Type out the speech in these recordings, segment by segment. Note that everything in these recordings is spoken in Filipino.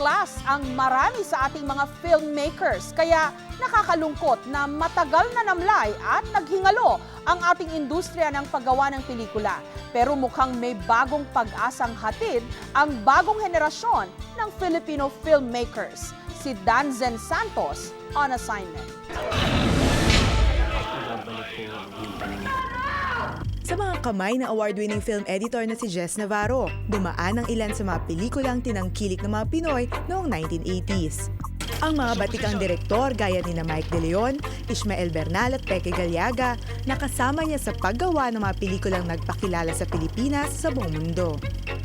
class ang marami sa ating mga filmmakers. Kaya nakakalungkot na matagal na namlay at naghingalo ang ating industriya ng paggawa ng pelikula. Pero mukhang may bagong pag-asang hatid ang bagong henerasyon ng Filipino filmmakers. Si Danzen Santos on assignment. Sa mga kamay ng award-winning film editor na si Jess Navarro, dumaan ang ilan sa mga pelikulang tinangkilik ng mga Pinoy noong 1980s. Ang mga batikang direktor gaya ni na Mike De Leon, Ismael Bernal at Peque Galiaga, nakasama niya sa paggawa ng mga pelikulang nagpakilala sa Pilipinas sa buong mundo.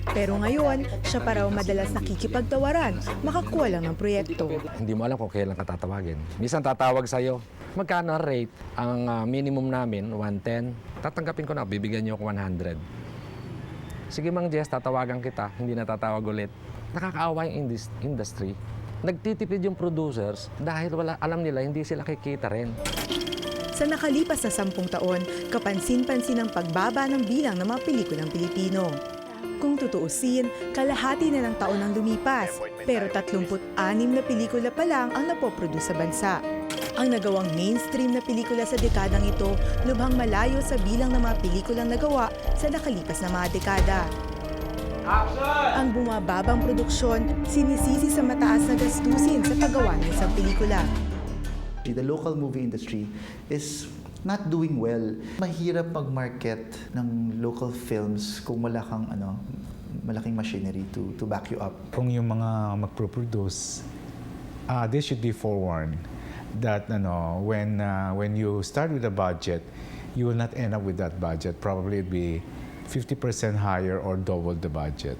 Pero ngayon, siya pa raw madalas nakikipagtawaran, makakuha lang ng proyekto. Hindi mo alam kung kailan ka tatawagin. Minsan tatawag sa'yo, magkano rate? Ang ah, minimum namin, 110. Tatanggapin ko na, bibigyan niyo ako 100. Sige Mang Jess, tatawagan kita, hindi na tatawag ulit. Nakakaawa yung indus- industry. Nagtitipid yung producers dahil wala, alam nila hindi sila kikita rin. Sa nakalipas na sampung taon, kapansin-pansin ang pagbaba ng bilang ng mga pelikulang Pilipino. Kung tutuusin, kalahati na ng taon ang lumipas, pero 36 na pelikula pa lang ang napoproduce sa bansa. Ang nagawang mainstream na pelikula sa dekadang ito, lubhang malayo sa bilang ng mga pelikulang nagawa sa nakalipas na mga dekada. Ang bumababang produksyon, sinisisi sa mataas na gastusin sa paggawa ng isang pelikula. The local movie industry is not doing well. Mahirap mag-market ng local films kung wala kang ano, malaking machinery to to back you up. kung yung mga magpro-produce, uh, they should be forewarned that ano, when, uh, when you start with a budget, you will not end up with that budget. Probably it'd be 50% higher or double the budget.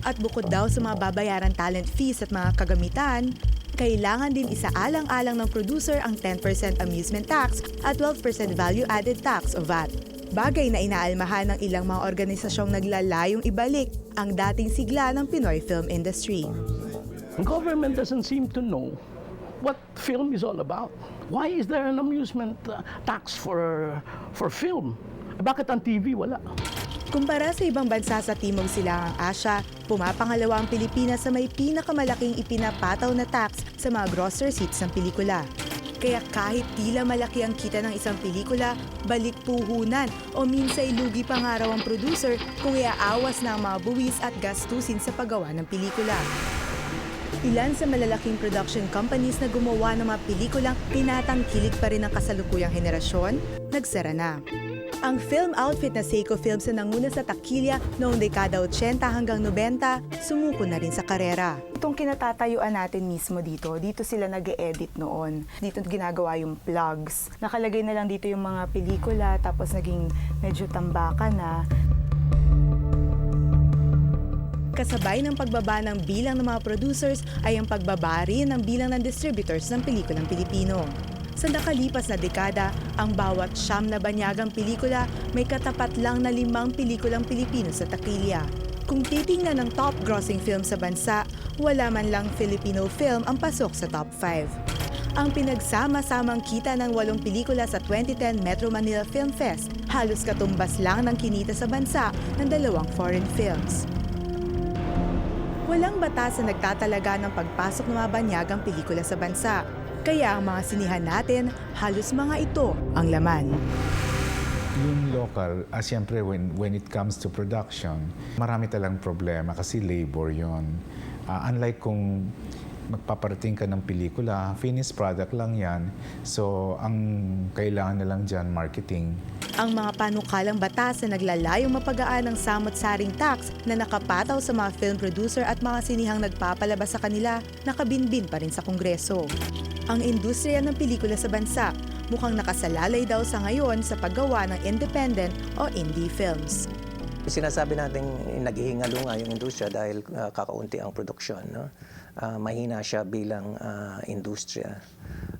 At bukod daw sa mga babayaran talent fees at mga kagamitan, kailangan din isaalang-alang ng producer ang 10% amusement tax at 12% value-added tax o VAT. Bagay na inaalmahan ng ilang mga organisasyong naglalayong ibalik ang dating sigla ng Pinoy film industry. Government doesn't seem to know what film is all about. Why is there an amusement uh, tax for for film? Bakit ang TV wala? Kumpara sa ibang bansa sa Timog Silangang Asya, pumapangalawa ang Pilipinas sa may pinakamalaking ipinapataw na tax sa mga gross receipts ng pelikula. Kaya kahit tila malaki ang kita ng isang pelikula, balik puhunan o minsay lugi pa nga raw ang producer kung iaawas na ang mga buwis at gastusin sa paggawa ng pelikula. Ilan sa malalaking production companies na gumawa ng mga pelikulang tinatangkilik pa rin ng kasalukuyang henerasyon, nagsara na. Ang film outfit na Seiko Films na nanguna sa takilya noong dekada 80 hanggang 90, sumuko na rin sa karera. Itong kinatatayuan natin mismo dito, dito sila nag edit noon. Dito ginagawa yung plugs. Nakalagay na lang dito yung mga pelikula, tapos naging medyo tambaka na. Kasabay ng pagbaba ng bilang ng mga producers ay ang pagbaba rin ng bilang ng distributors ng pelikulang Pilipino. Sa nakalipas na dekada, ang bawat siyam na banyagang pelikula may katapat lang na limang pelikulang Pilipino sa takilya. Kung titingnan ng top grossing film sa bansa, wala man lang Filipino film ang pasok sa top 5. Ang pinagsama-samang kita ng walong pelikula sa 2010 Metro Manila Film Fest, halos katumbas lang ng kinita sa bansa ng dalawang foreign films. Walang batas na nagtatalaga ng pagpasok ng mga banyagang pelikula sa bansa. Kaya ang mga sinihan natin, halos mga ito ang laman. Yung local, ah, siyempre when, when it comes to production, marami talang problema kasi labor yon. Ah, unlike kung magpaparating ka ng pelikula, finished product lang yan. So, ang kailangan na lang dyan, marketing. Ang mga panukalang batas na naglalayong mapagaan ng samot-saring tax na nakapataw sa mga film producer at mga sinihang nagpapalabas sa kanila, nakabinbin pa rin sa Kongreso. Ang industriya ng pelikula sa bansa mukhang nakasalalay daw sa ngayon sa paggawa ng independent o indie films. Sinasabi natin naghihingalo nga yung industriya dahil ah, kakaunti ang produksyon. No? Ah, mahina siya bilang ah, industriya.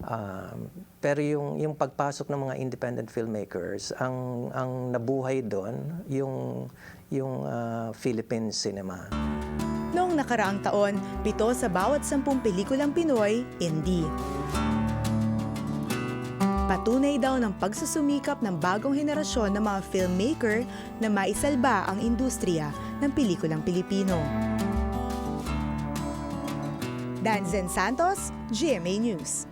Ah, pero yung, yung pagpasok ng mga independent filmmakers, ang, ang nabuhay doon, yung, yung ah, Philippine cinema. Noong nakaraang taon, pito sa bawat sampung pelikulang Pinoy, indie. Patunay daw ng pagsusumikap ng bagong henerasyon ng mga filmmaker na maisalba ang industriya ng pelikulang Pilipino. Danzen Santos, GMA News.